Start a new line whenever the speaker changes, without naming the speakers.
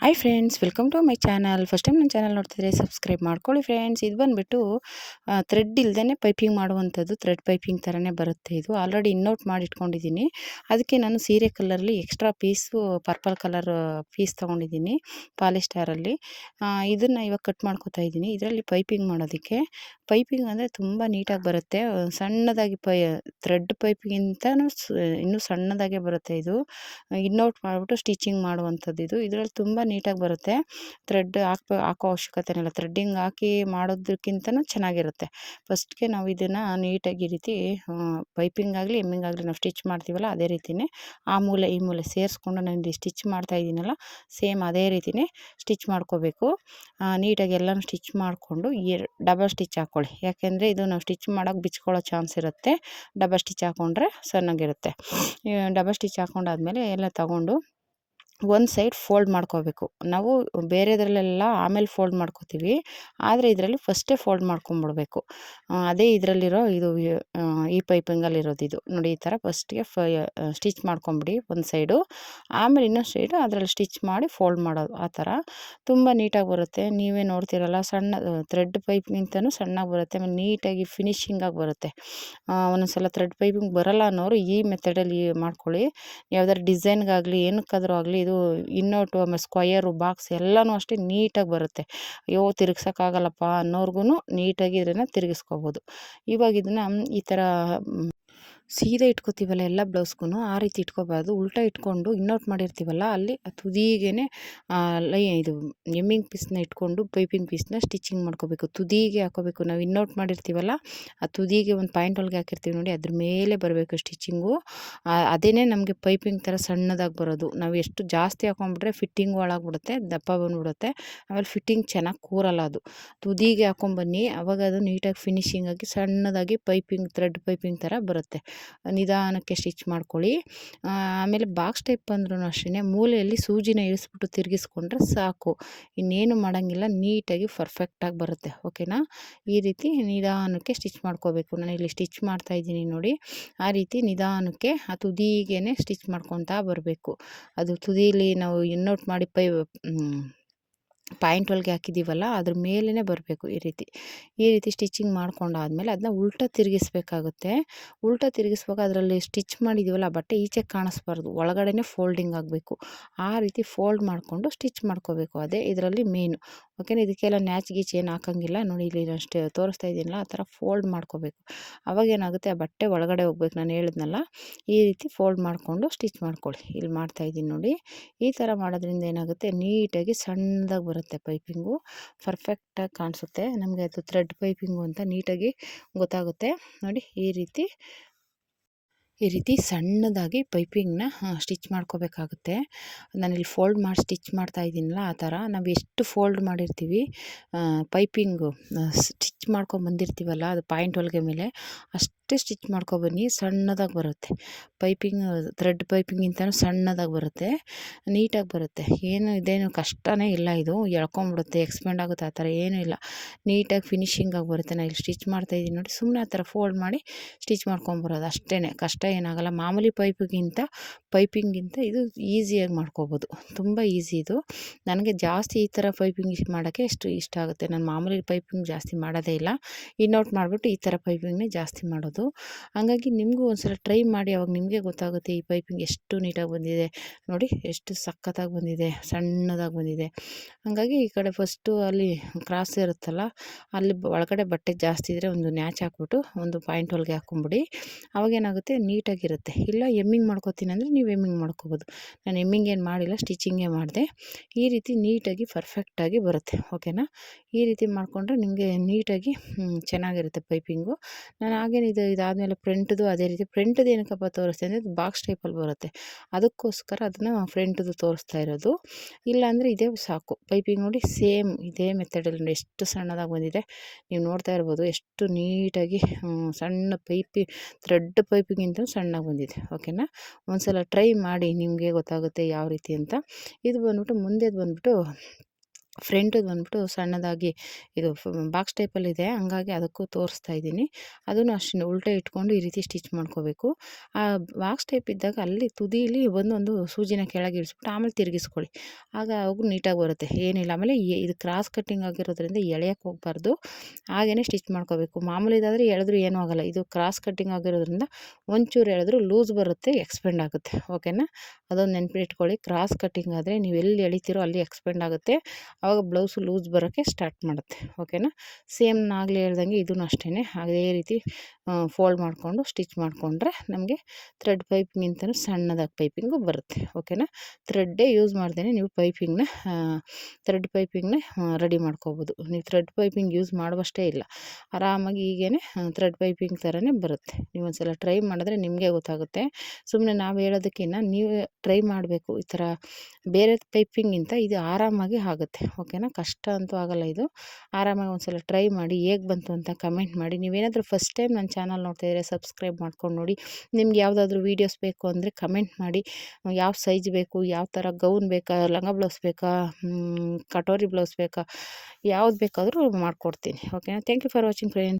Hi friends welcome to my channel first time ನನ್ನ channel ನೋಡ್ತಿದ್ರೆ subscribe ಮಾಡ್ಕೊಳ್ಳಿ friends ಇದು ಬಂದುಬಿಟ್ಟು ಥ್ರೆಡ್ ಇಲ್ಲದೇ ಪೈಪಿಂಗ್ ಮಾಡುವಂಥದ್ದು ಥ್ರೆಡ್ ಪೈಪಿಂಗ್ ಥರನೇ ಬರುತ್ತೆ ಇದು. ಆಲ್ರೆಡಿ ಇನ್ನೋಟ್ ಮಾಡಿ ಇಟ್ಕೊಂಡಿದ್ದೀನಿ ಅದಕ್ಕೆ ನಾನು ಸೀರೆ ಕಲರಲ್ಲಿ extra piece purple colour piece ತೊಗೊಂಡಿದ್ದೀನಿ ಪಾಲಿಸ್ಟಾರಲ್ಲಿ ಇದನ್ನು ಇವಾಗ ಕಟ್ ಮಾಡ್ಕೊತಾ ಇದ್ದೀನಿ. ಇದರಲ್ಲಿ ಪೈಪಿಂಗ್ ಮಾಡೋದಕ್ಕೆ. ಪೈಪಿಂಗ್ ಅಂದರೆ ತುಂಬ ನೀಟಾಗಿ ಬರುತ್ತೆ. ಸಣ್ಣದಾಗಿ ಪೈ, ಥ್ರೆಡ್ ಪೈಪಿಗಿಂತನೂ ಇನ್ನೂ ಸಣ್ಣದಾಗೆ ಬರುತ್ತೆ ಇದು. ಇನ್ನೌಟ್ ಮಾಡಿಬಿಟ್ಟು ಸ್ಟಿಚಿಂಗ್ ಮಾಡುವಂಥದ್ದು ಇದು. ಇದರಲ್ಲಿ ತುಂಬ ನೀಟಾಗಿ ಬರುತ್ತೆ. ಥ್ರೆಡ್ ಹಾಕ್ಬ, ಹಾಕೋ ಅವಶ್ಯಕತೆ ಇಲ್ಲ ಥ್ರೆಡ್ಡಿಂಗ್ ಹಾಕಿ ಮಾಡೋದಕ್ಕಿಂತನೂ ಚೆನ್ನಾಗಿರುತ್ತೆ. ಫಸ್ಟ್ಗೆ ನಾವು ಇದನ್ನು ನೀಟಾಗಿ ಈ ರೀತಿ ಪೈಪಿಂಗ್ ಆಗಲಿ, ಎಮ್ಮಿಂಗ್ ಆಗಲಿ ನಾವು ಸ್ಟಿಚ್ ಮಾಡ್ತೀವಲ್ಲ ಅದೇ ರೀತಿಯೇ ಆ ಮೂಲೆ, ಈ ಮೂಲೆ ಸೇರಿಸ್ಕೊಂಡು ನಾನು ಇಲ್ಲಿ ಸ್ಟಿಚ್ ಮಾಡ್ತಾ ಇದ್ದೀನಲ್ಲ, ಸೇಮ್ ಅದೇ ರೀತಿಯೇ ಸ್ಟಿಚ್ ಮಾಡ್ಕೋಬೇಕು. ನೀಟಾಗಿ ಎಲ್ಲನೂ ಸ್ಟಿಚ್ ಮಾಡಿಕೊಂಡು ಡಬಲ್ ಸ್ಟಿಚ್ ಹಾಕ್ಕೊಳ್ಳಿ ಯಾಕೆಂದರೆ ಇದು ನಾವು ಸ್ಟಿಚ್ ಮಾಡೋಕೆ ಬಿಚ್ಕೊಳ್ಳೋ ಚಾನ್ಸ್ ಇರುತ್ತೆ. ಡಬಲ್ ಸ್ಟಿಚ್ ಹಾಕ್ಕೊಂಡ್ರೆ ಸಣ್ಣಗಿರುತ್ತೆ. ಡಬಲ್ ಸ್ಟಿಚ್ ಹಾಕ್ಕೊಂಡಾದ್ಮೇಲೆ ಎಲ್ಲ ತಗೊಂಡು ಒಂದು ಸೈಡ್ ಫೋಲ್ಡ್ ಮಾಡ್ಕೋಬೇಕು. ನಾವು ಬೇರೆದ್ರಲ್ಲೆಲ್ಲ ಆಮೇಲೆ ಫೋಲ್ಡ್ ಮಾಡ್ಕೋತೀವಿ. ಆದರೆ ಇದರಲ್ಲಿ ಫಸ್ಟೇ ಫೋಲ್ಡ್ ಮಾಡ್ಕೊಂಬಿಡ್ಬೇಕು. ಅದೇ ಇದರಲ್ಲಿರೋ ಇದು, ಈ ಪೈಪಿಂಗಲ್ಲಿರೋದು ಇದು ನೋಡಿ, ಈ ಥರ ಫಸ್ಟ್ಗೆ ಫ ಸ್ಟಿಚ್ ಮಾಡ್ಕೊಂಬಿಡಿ ಒಂದು ಸೈಡು. ಆಮೇಲೆ ಇನ್ನೊಂದು ಸೈಡು ಅದರಲ್ಲಿ ಸ್ಟಿಚ್ ಮಾಡಿ ಫೋಲ್ಡ್ ಮಾಡೋದು. ಆ ಥರ ತುಂಬ ನೀಟಾಗಿ ಬರುತ್ತೆ. ನೀವೇ ನೋಡ್ತಿರಲ್ಲ, ಸಣ್ಣ ಥ್ರೆಡ್ ಪೈಪ್ಗಿಂತನೂ ಸಣ್ಣಾಗಿ ಬರುತ್ತೆ. ಆಮೇಲೆ ನೀಟಾಗಿ ಫಿನಿಶಿಂಗಾಗಿ ಬರುತ್ತೆ. ಒಂದೊಂದ್ಸಲ ಥ್ರೆಡ್ ಪೈಪಿಂಗ್ ಬರೋಲ್ಲ ಅನ್ನೋರು ಈ ಮೆಥಡಲ್ಲಿ ಮಾಡ್ಕೊಳ್ಳಿ. ಯಾವ್ದಾದ್ರು ಡಿಸೈನ್ಗಾಗಲಿ, ಏನಕ್ಕಾದರೂ ಆಗಲಿ ಇದು ಇನ್ನೋಟು ಆಮೇಲೆ ಸ್ಕ್ವಯರು, ಬಾಕ್ಸ್ ಎಲ್ಲನೂ ಅಷ್ಟೇ ನೀಟಾಗಿ ಬರುತ್ತೆ. ಅಯ್ಯೋ, ತಿರುಗ್ಸೋಕ್ಕಾಗಲ್ಲಪ್ಪ ಅನ್ನೋರ್ಗು ನೀಟಾಗಿ ಇದನ್ನು ತಿರುಗಿಸ್ಕೋಬೋದು. ಇವಾಗ ಇದನ್ನು ಈ ಥರ ಸೀದಾ ಇಟ್ಕೋತೀವಲ್ಲ ಎಲ್ಲ ಬ್ಲೌಸ್ಗೂ ಆ ರೀತಿ ಇಟ್ಕೋಬಾರ್ದು. ಉಲ್ಟಾ ಇಟ್ಕೊಂಡು ಇನ್ನೋಟ್ ಮಾಡಿರ್ತೀವಲ್ಲ, ಅಲ್ಲಿ ತುದಿಗೇ ಲೈ, ಇದು ಎಮ್ಮಿಂಗ್ ಪೀಸ್ನ ಇಟ್ಕೊಂಡು ಪೈಪಿಂಗ್ ಪೀಸ್ನ ಸ್ಟಿಚಿಂಗ್ ಮಾಡ್ಕೋಬೇಕು. ತುದಿಗೆ ಹಾಕೋಬೇಕು. ನಾವು ಇನ್ನೋಟ್ ಮಾಡಿರ್ತೀವಲ್ಲ, ಆ ತುದಿಗೆ ಒಂದು ಪಾಯಿಂಟ್ ಒಳಗೆ ಹಾಕಿರ್ತೀವಿ ನೋಡಿ, ಅದ್ರ ಮೇಲೆ ಬರಬೇಕು ಸ್ಟಿಚಿಂಗು. ಅದೇ ನಮಗೆ ಪೈಪಿಂಗ್ ಥರ ಸಣ್ಣದಾಗಿ ಬರೋದು. ನಾವು ಎಷ್ಟು ಜಾಸ್ತಿ ಹಾಕೊಂಡ್ಬಿಟ್ರೆ ಫಿಟ್ಟಿಂಗ್ ಒಳಾಗ್ಬಿಡುತ್ತೆ ದಪ್ಪ ಬಂದ್ಬಿಡುತ್ತೆ. ಆಮೇಲೆ ಫಿಟ್ಟಿಂಗ್ ಚೆನ್ನಾಗಿ ಕೂರಲ್ಲ ಅದು. ತುದಿಗೆ ಹಾಕೊಂಬನ್ನಿ, ಅವಾಗ ಅದು ನೀಟಾಗಿ ಫಿನಿಶಿಂಗ್ ಆಗಿ ಸಣ್ಣದಾಗಿ ಪೈಪಿಂಗ್, ಥ್ರೆಡ್ ಪೈಪಿಂಗ್ ಥರ ಬರುತ್ತೆ. ನಿಧಾನಕ್ಕೆ ಸ್ಟಿಚ್ ಮಾಡ್ಕೊಳ್ಳಿ. ಆಮೇಲೆ ಬಾಕ್ಸ್ ಟೈಪ್ ಬಂದ್ರೂ ಅಷ್ಟೇ ಮೂಲೆಯಲ್ಲಿ ಸೂಜಿನ ಇಳಿಸ್ಬಿಟ್ಟು ತಿರುಗಿಸ್ಕೊಂಡ್ರೆ ಸಾಕು. ಇನ್ನೇನು ಮಾಡೋಂಗಿಲ್ಲ, ನೀಟಾಗಿ ಪರ್ಫೆಕ್ಟಾಗಿ ಬರುತ್ತೆ ಓಕೆನಾ ಈ ರೀತಿ ನಿಧಾನಕ್ಕೆ ಸ್ಟಿಚ್ ಮಾಡ್ಕೋಬೇಕು. ನಾನು ಇಲ್ಲಿ ಸ್ಟಿಚ್ ಮಾಡ್ತಾ ಇದ್ದೀನಿ ನೋಡಿ. ಆ ರೀತಿ ನಿಧಾನಕ್ಕೆ ಆ ತುದಿಗೇ ಸ್ಟಿಚ್ ಮಾಡ್ಕೊತಾ ಬರಬೇಕು. ಅದು ತುದೀಲಿ ನಾವು ಇನ್ನೋಟ್ ಮಾಡಿ ಪೈ ಪಾಯಿಂಟ್ ಒಳಗೆ ಹಾಕಿದ್ದೀವಲ್ಲ, ಅದ್ರ ಮೇಲೇ ಬರಬೇಕು ಈ ರೀತಿ. ಈ ರೀತಿ ಸ್ಟಿಚಿಂಗ್ ಮಾಡ್ಕೊಂಡಾದ್ಮೇಲೆ ಅದನ್ನ ಉಲ್ಟ ತಿರುಗಿಸ್ಬೇಕಾಗುತ್ತೆ. ಉಲ್ಟ ತಿರುಗಿಸ್ವಾಗ ಅದರಲ್ಲಿ ಸ್ಟಿಚ್ ಮಾಡಿದ್ದೀವಲ್ಲ, ಬಟ್ಟೆ ಈಚೆ ಕಾಣಿಸ್ಬಾರ್ದು ಒಳಗಡೆ ಫೋಲ್ಡಿಂಗ್ ಆಗಬೇಕು. ಆ ರೀತಿ ಫೋಲ್ಡ್ ಮಾಡಿಕೊಂಡು ಸ್ಟಿಚ್ ಮಾಡ್ಕೋಬೇಕು, ಅದೇ ಇದರಲ್ಲಿ ಮೇನು. ಓಕೆನಾ? ಇದಕ್ಕೆಲ್ಲ ನ್ಯಾಚ್ ಗೀಚ್ ಏನು ಹಾಕೋಂಗಿಲ್ಲ. ನೋಡಿ, ಇಲ್ಲಿ ಅಷ್ಟೇ ತೋರಿಸ್ತಾ ಇದ್ದೀನಲ್ಲ, ಆ ಥರ ಫೋಲ್ಡ್ ಮಾಡ್ಕೋಬೇಕು. ಅವಾಗ ಏನಾಗುತ್ತೆ, ಆ ಬಟ್ಟೆ ಒಳಗಡೆ ಹೋಗ್ಬೇಕು, ನಾನು ಹೇಳಿದ್ನಲ್ಲ, ಈ ರೀತಿ ಫೋಲ್ಡ್ ಮಾಡಿಕೊಂಡು ಸ್ಟಿಚ್ ಮಾಡ್ಕೊಳ್ಳಿ. ಇಲ್ಲಿ ಮಾಡ್ತಾಯಿದ್ದೀನಿ ನೋಡಿ. ಈ ಥರ ಮಾಡೋದ್ರಿಂದ ಏನಾಗುತ್ತೆ, ನೀಟಾಗಿ ಸಣ್ಣದಾಗಿ ಬರುತ್ತೆ. ಪೈಪಿಂಗು. ಪರ್ಫೆಕ್ಟಾಗಿ ಕಾಣಿಸುತ್ತೆ. ನಮಗೆ ಅದು ಥ್ರೆಡ್ ಪೈಪಿಂಗು ಅಂತ ನೀಟಾಗಿ ಗೊತ್ತಾಗುತ್ತೆ. ನೋಡಿ, ಈ ರೀತಿ ಈ ರೀತಿ ಸಣ್ಣದಾಗಿ ಪೈಪಿಂಗ್ನ ಸ್ಟಿಚ್ ಮಾಡ್ಕೋಬೇಕಾಗುತ್ತೆ. ನಾನಿಲ್ಲಿ ಫೋಲ್ಡ್ ಮಾಡಿ ಸ್ಟಿಚ್ ಮಾಡ್ತಾ ಇದ್ದೀನಲ್ಲ ಆ ಥರ. ನಾವು ಎಷ್ಟು ಫೋಲ್ಡ್ ಮಾಡಿರ್ತೀವಿ ಪೈಪಿಂಗು ಸ್ಟಿಚ್ ಮಾಡ್ಕೊಂಬಂದಿರ್ತೀವಲ್ಲ ಅದು ಪಾಯಿಂಟ್ ಹೊಲಿಗೆ ಮೇಲೆ, ಅಷ್ಟು ಅಷ್ಟೇ ಸ್ಟಿಚ್ ಮಾಡ್ಕೊಬನ್ನಿ ಸಣ್ಣದಾಗಿ ಬರುತ್ತೆ. ಪೈಪಿಂಗ್, ಥ್ರೆಡ್ ಪೈಪಿಂಗಿಂತನೂ ಸಣ್ಣದಾಗಿ ಬರುತ್ತೆ, ನೀಟಾಗಿ ಬರುತ್ತೆ. ಏನು ಇದೇನು ಕಷ್ಟನೇ ಇಲ್ಲ ಇದು, ಎಳ್ಕೊಂಬಿಡುತ್ತೆ, ಎಕ್ಸ್ಪೆಂಡ್ ಆಗುತ್ತೆ, ಆ ಥರ ಏನೂ ಇಲ್ಲ. ನೀಟಾಗಿ ಫಿನಿಷಿಂಗಾಗಿ ಬರುತ್ತೆ. ನಾನು ಇಲ್ಲಿ ಸ್ಟಿಚ್ ಮಾಡ್ತಾಯಿದ್ದೀನಿ ನೋಡಿ ಸುಮ್ಮನೆ ಆ ಥರ ಫೋಲ್ಡ್ ಮಾಡಿ ಸ್ಟಿಚ್ ಮಾಡ್ಕೊಂಬರೋದು ಅಷ್ಟೇ ಕಷ್ಟ ಏನಾಗಲ್ಲ. ಮಾಮೂಲಿ ಪೈಪಿಗಿಂತ, ಪೈಪಿಂಗಿಂತ ಇದು ಈಸಿಯಾಗಿ ಮಾಡ್ಕೋಬೋದು. ತುಂಬ ಈಸಿ ಇದು. ನನಗೆ ಜಾಸ್ತಿ ಈ ಥರ ಪೈಪಿಂಗ್ ಮಾಡೋಕ್ಕೆ ಎಷ್ಟು ಇಷ್ಟ ಆಗುತ್ತೆ. ನಾನು ಮಾಮೂಲಿ ಪೈಪಿಂಗ್ ಜಾಸ್ತಿ ಮಾಡೋದೇ ಇಲ್ಲ. ಇನ್ನೌಟ್ ಮಾಡಿಬಿಟ್ಟು ಈ ಥರ ಪೈಪಿಂಗ್ನೇ ಜಾಸ್ತಿ ಮಾಡೋದು. ಹಾಗಾಗಿ ನಿಮಗೂ ಒಂದ್ಸಲ ಟ್ರೈ ಮಾಡಿ, ಅವಾಗ ನಿಮಗೆ ಗೊತ್ತಾಗುತ್ತೆ ಈ ಪೈಪಿಂಗ್ ಎಷ್ಟು ನೀಟಾಗಿ ಬಂದಿದೆ. ನೋಡಿ, ಎಷ್ಟು ಸಖತ್ತಾಗಿ ಬಂದಿದೆ, ಸಣ್ಣದಾಗಿ ಬಂದಿದೆ. ಹಾಗಾಗಿ ಈ ಕಡೆ ಫಸ್ಟು ಅಲ್ಲಿ ಕ್ರಾಸ್ ಇರುತ್ತಲ್ಲ, ಅಲ್ಲಿ ಒಳಗಡೆ ಬಟ್ಟೆ ಜಾಸ್ತಿ ಇದ್ದರೆ ಒಂದು ನ್ಯಾಚ್ ಹಾಕ್ಬಿಟ್ಟು ಒಂದು ಪಾಯಿಂಟ್ ಹೊಲಿಗೆ ಹಾಕೊಂಬಿಡಿ. ಅವಾಗೇನಾಗುತ್ತೆ ನೀಟಾಗಿರುತ್ತೆ. ಇಲ್ಲ, ಎಮ್ಮಿಂಗ್ ಮಾಡ್ಕೋತೀನಿ ಅಂದರೆ ನೀವು ಎಮ್ಮಿಂಗ್ ಮಾಡ್ಕೋಬೋದು. ನಾನು ಎಮ್ಮಿಂಗ್ ಏನು ಮಾಡಿಲ್ಲ, ಸ್ಟಿಚಿಂಗೇ ಮಾಡಿದೆ. ಈ ರೀತಿ ನೀಟಾಗಿ ಪರ್ಫೆಕ್ಟಾಗಿ ಬರುತ್ತೆ, ಓಕೆನಾ? ಈ ರೀತಿ ಮಾಡಿಕೊಂಡ್ರೆ ನಿಮಗೆ ನೀಟಾಗಿ ಚೆನ್ನಾಗಿರುತ್ತೆ ಪೈಪಿಂಗು. ನಾನು ಹಾಗೇನಿದೆ ಇದಾದಮೇಲೆ ಫ್ರಂಟ್ದು ಅದೇ ರೀತಿ ಫ್ರಂಟ್ದು ಏನಕ್ಕಪ್ಪ ತೋರಿಸ್ತೆ ಅಂದರೆ ಬಾಕ್ಸ್ ಟೈಪಲ್ಲಿ ಬರುತ್ತೆ. ಅದಕ್ಕೋಸ್ಕರ ಅದನ್ನು ಫ್ರಂಟ್ದು ತೋರಿಸ್ತಾ ಇರೋದು. ಇಲ್ಲಾಂದರೆ ಇದೇ ಸಾಕು. ಪೈಪಿಂಗ್ ನೋಡಿ ಸೇಮ್ ಇದೇ ಮೆಥಡಲ್ಲಿ ನೋಡಿ ಎಷ್ಟು ಸಣ್ಣದಾಗಿ ಬಂದಿದೆ. ನೀವು ನೋಡ್ತಾ ಇರ್ಬೋದು ಎಷ್ಟು ನೀಟಾಗಿ ಸಣ್ಣ ಪೈಪಿ, ಥ್ರೆಡ್ ಪೈಪಿಗಿಂತ ಸಣ್ಣಾಗಿ ಬಂದಿದೆ. ಓಕೆನಾ? ಒಂದು ಸಲ ಟ್ರೈ ಮಾಡಿ ನಿಮಗೆ ಗೊತ್ತಾಗುತ್ತೆ ಯಾವ ರೀತಿ ಅಂತ. ಇದು ಬಂದ್ಬಿಟ್ಟು ಮುಂದೆ ಬಂದ್ಬಿಟ್ಟು ಫ್ರಂಟದು ಬಂದ್ಬಿಟ್ಟು ಸಣ್ಣದಾಗಿ ಇದು ಬಾಕ್ಸ್ ಟೈಪಲ್ಲಿದೆ ಹಂಗಾಗಿ ಅದಕ್ಕೂ ತೋರಿಸ್ತಾ ಇದ್ದೀನಿ. ಅದನ್ನು ಅಷ್ಟು ಉಲ್ಟೆ ಇಟ್ಕೊಂಡು ಈ ರೀತಿ ಸ್ಟಿಚ್ ಮಾಡ್ಕೋಬೇಕು. ಆ ಬಾಕ್ಸ್ ಟೈಪ್ ಇದ್ದಾಗ ಅಲ್ಲಿ ತುದಿಲಿ ಒಂದೊಂದು ಸೂಜಿನ ಕೆಳಗೆ ಇಳಿಸ್ಬಿಟ್ಟು ಆಮೇಲೆ ತಿರುಗಿಸ್ಕೊಳ್ಳಿ. ಆಗ ಅವು ನೀಟಾಗಿ ಬರುತ್ತೆ. ಏನಿಲ್ಲ. ಆಮೇಲೆ ಇದು ಕ್ರಾಸ್ ಕಟ್ಟಿಂಗ್ ಆಗಿರೋದ್ರಿಂದ ಎಳೆಯಕ್ಕೆ ಹೋಗಬಾರ್ದು. ಹಾಗೇ ಸ್ಟಿಚ್ ಮಾಡ್ಕೋಬೇಕು. ಮಾಮೂಲಿ ಇದಾದರೆ ಎಳೆದ್ರೂ ಏನೂ ಆಗಲ್ಲ. ಇದು ಕ್ರಾಸ್ ಕಟ್ಟಿಂಗ್ ಆಗಿರೋದ್ರಿಂದ ಒಂಚೂರು ಎಳೆದ್ರೂ ಲೂಸ್ ಬರುತ್ತೆ, ಎಕ್ಸ್ಪೆಂಡ್ ಆಗುತ್ತೆ. ಓಕೆನಾ? ಅದೊಂದು ನೆನಪಿಟ್ಕೊಳ್ಳಿ. ಕ್ರಾಸ್ ಕಟ್ಟಿಂಗ್ ಆದರೆ ನೀವು ಎಲ್ಲಿ ಎಳಿತೀರೋ ಅಲ್ಲಿ ಎಕ್ಸ್ಪೆಂಡ್ ಆಗುತ್ತೆ. ಆವಾಗ ಬ್ಲೌಸು ಲೂಸ್ ಬರೋಕ್ಕೆ ಸ್ಟಾರ್ಟ್ ಮಾಡುತ್ತೆ, ಓಕೆನಾ? ಸೇಮ್ ನಾಗಲೇ ಹೇಳ್ದಂಗೆ ಇದೂ ಅಷ್ಟೇ ಅದೇ ರೀತಿ ಫೋಲ್ಡ್ ಮಾಡಿಕೊಂಡು, ಸ್ಟಿಚ್ ಮಾಡಿಕೊಂಡ್ರೆ ನಮಗೆ ಥ್ರೆಡ್ ಪೈಪಿಂಗಿಂತಲೂ ಸಣ್ಣದಾಗಿ ಪೈಪಿಂಗು ಬರುತ್ತೆ, ಓಕೆನಾ? ಥ್ರೆಡ್ಡೇ ಯೂಸ್ ಮಾಡ್ದೇ ನೀವು ಪೈಪಿಂಗ್ನ ಥ್ರೆಡ್ ಪೈಪಿಂಗ್ನ ರೆಡಿ ಮಾಡ್ಕೋಬೋದು. ನೀವು ಥ್ರೆಡ್ ಪೈಪಿಂಗ್ ಯೂಸ್ ಮಾಡುವಷ್ಟೇ ಇಲ್ಲ, ಆರಾಮಾಗಿ ಹೀಗೇ ಥ್ರೆಡ್ ಪೈಪಿಂಗ್ ಥರನೇ ಬರುತ್ತೆ. ನೀವು ಒಂದ್ಸಲ ಟ್ರೈ ಮಾಡಿದ್ರೆ ನಿಮಗೆ ಗೊತ್ತಾಗುತ್ತೆ. ಸುಮ್ಮನೆ ನಾವು ಹೇಳೋದಕ್ಕಿಂತ ನೀವು ಟ್ರೈ ಮಾಡಬೇಕು, ಈ ಥರ ಬೇರೆ ಪೈಪಿಂಗಿಂತ ಇದು ಆರಾಮಾಗಿ ಆಗುತ್ತೆ ಓಕೆನಾ? ಕಷ್ಟ ಅಂತೂ ಆಗಲ್ಲ ಇದು. ಆರಾಮಾಗಿ ಒಂದ್ಸಲ ಟ್ರೈ ಮಾಡಿ, ಹೇಗೆ ಬಂತು ಅಂತ ಕಮೆಂಟ್ ಮಾಡಿ. ನೀವೇನಾದರೂ ಫಸ್ಟ್ ಟೈಮ್ ನನ್ನ ಚಾನಲ್ ನೋಡ್ತಾ ಇದ್ದರೆ ಸಬ್ಸ್ಕ್ರೈಬ್ ಮಾಡ್ಕೊಂಡು ನೋಡಿ. ನಿಮ್ಗೆ ಯಾವುದಾದ್ರೂ ವೀಡಿಯೋಸ್ ಬೇಕು ಅಂದರೆ ಕಮೆಂಟ್ ಮಾಡಿ. ಯಾವ ಸೈಜ್ ಬೇಕು, ಯಾವ ಥರ ಗೌನ್ ಬೇಕಾ, ಲಂಗ ಬ್ಲೌಸ್ ಬೇಕಾ ಕಟೋರಿ ಬ್ಲೌಸ್ ಬೇಕಾ, ಯಾವ್ದು ಬೇಕಾದರೂ ಮಾಡ್ಕೊಡ್ತೀನಿ. ಓಕೆನಾ? Thank you for watching friend